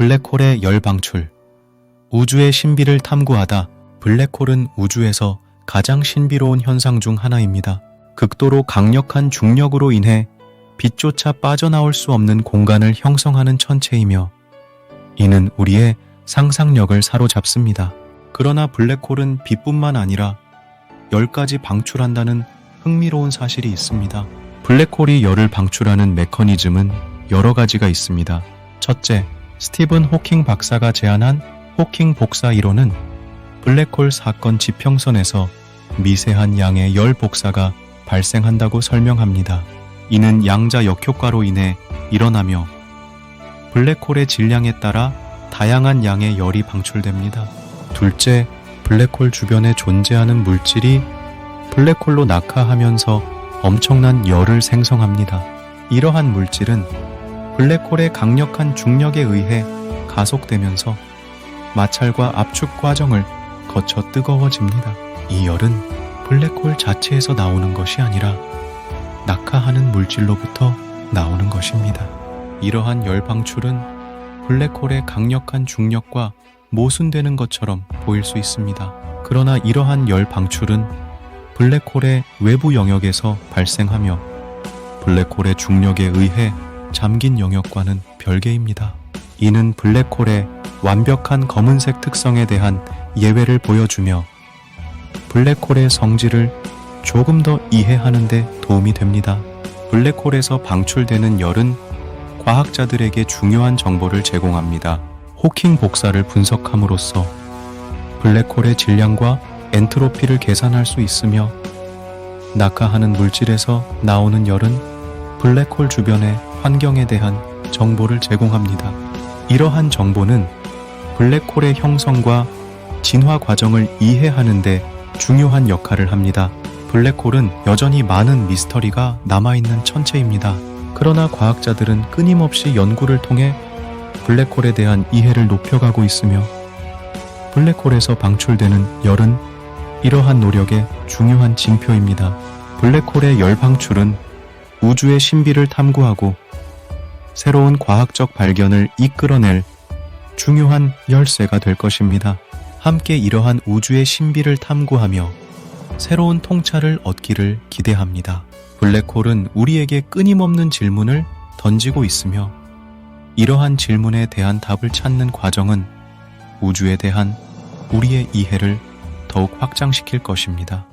블랙홀의 열 방출. 우주의 신비를 탐구하다 블랙홀은 우주에서 가장 신비로운 현상 중 하나입니다. 극도로 강력한 중력으로 인해 빛조차 빠져나올 수 없는 공간을 형성하는 천체이며 이는 우리의 상상력을 사로잡습니다. 그러나 블랙홀은 빛뿐만 아니라 열까지 방출한다는 흥미로운 사실이 있습니다. 블랙홀이 열을 방출하는 메커니즘은 여러 가지가 있습니다. 첫째, 스티븐 호킹 박사가 제안한 호킹 복사 이론은 블랙홀 사건 지평선에서 미세한 양의 열 복사가 발생한다고 설명합니다. 이는 양자 역효과로 인해 일어나며 블랙홀의 질량에 따라 다양한 양의 열이 방출됩니다. 둘째, 블랙홀 주변에 존재하는 물질이 블랙홀로 낙하하면서 엄청난 열을 생성합니다. 이러한 물질은 블랙홀의 강력한 중력에 의해 가속되면서 마찰과 압축 과정을 거쳐 뜨거워집니다. 이 열은 블랙홀 자체에서 나오는 것이 아니라 낙하하는 물질로부터 나오는 것입니다. 이러한 열 방출은 블랙홀의 강력한 중력과 모순되는 것처럼 보일 수 있습니다. 그러나 이러한 열 방출은 블랙홀의 외부 영역에서 발생하며 블랙홀의 중력에 의해 잠긴 영역과는 별개입니다. 이는 블랙홀의 완벽한 검은색 특성에 대한 예외를 보여주며 블랙홀의 성질을 조금 더 이해하는 데 도움이 됩니다. 블랙홀에서 방출되는 열은 과학자들에게 중요한 정보를 제공합니다. 호킹 복사를 분석함으로써 블랙홀의 질량과 엔트로피를 계산할 수 있으며 낙하하는 물질에서 나오는 열은 블랙홀 주변의 환경에 대한 정보를 제공합니다. 이러한 정보는 블랙홀의 형성과 진화 과정을 이해하는데 중요한 역할을 합니다. 블랙홀은 여전히 많은 미스터리가 남아있는 천체입니다. 그러나 과학자들은 끊임없이 연구를 통해 블랙홀에 대한 이해를 높여가고 있으며 블랙홀에서 방출되는 열은 이러한 노력의 중요한 징표입니다. 블랙홀의 열 방출은 우주의 신비를 탐구하고 새로운 과학적 발견을 이끌어낼 중요한 열쇠가 될 것입니다. 함께 이러한 우주의 신비를 탐구하며 새로운 통찰을 얻기를 기대합니다. 블랙홀은 우리에게 끊임없는 질문을 던지고 있으며 이러한 질문에 대한 답을 찾는 과정은 우주에 대한 우리의 이해를 더욱 확장시킬 것입니다.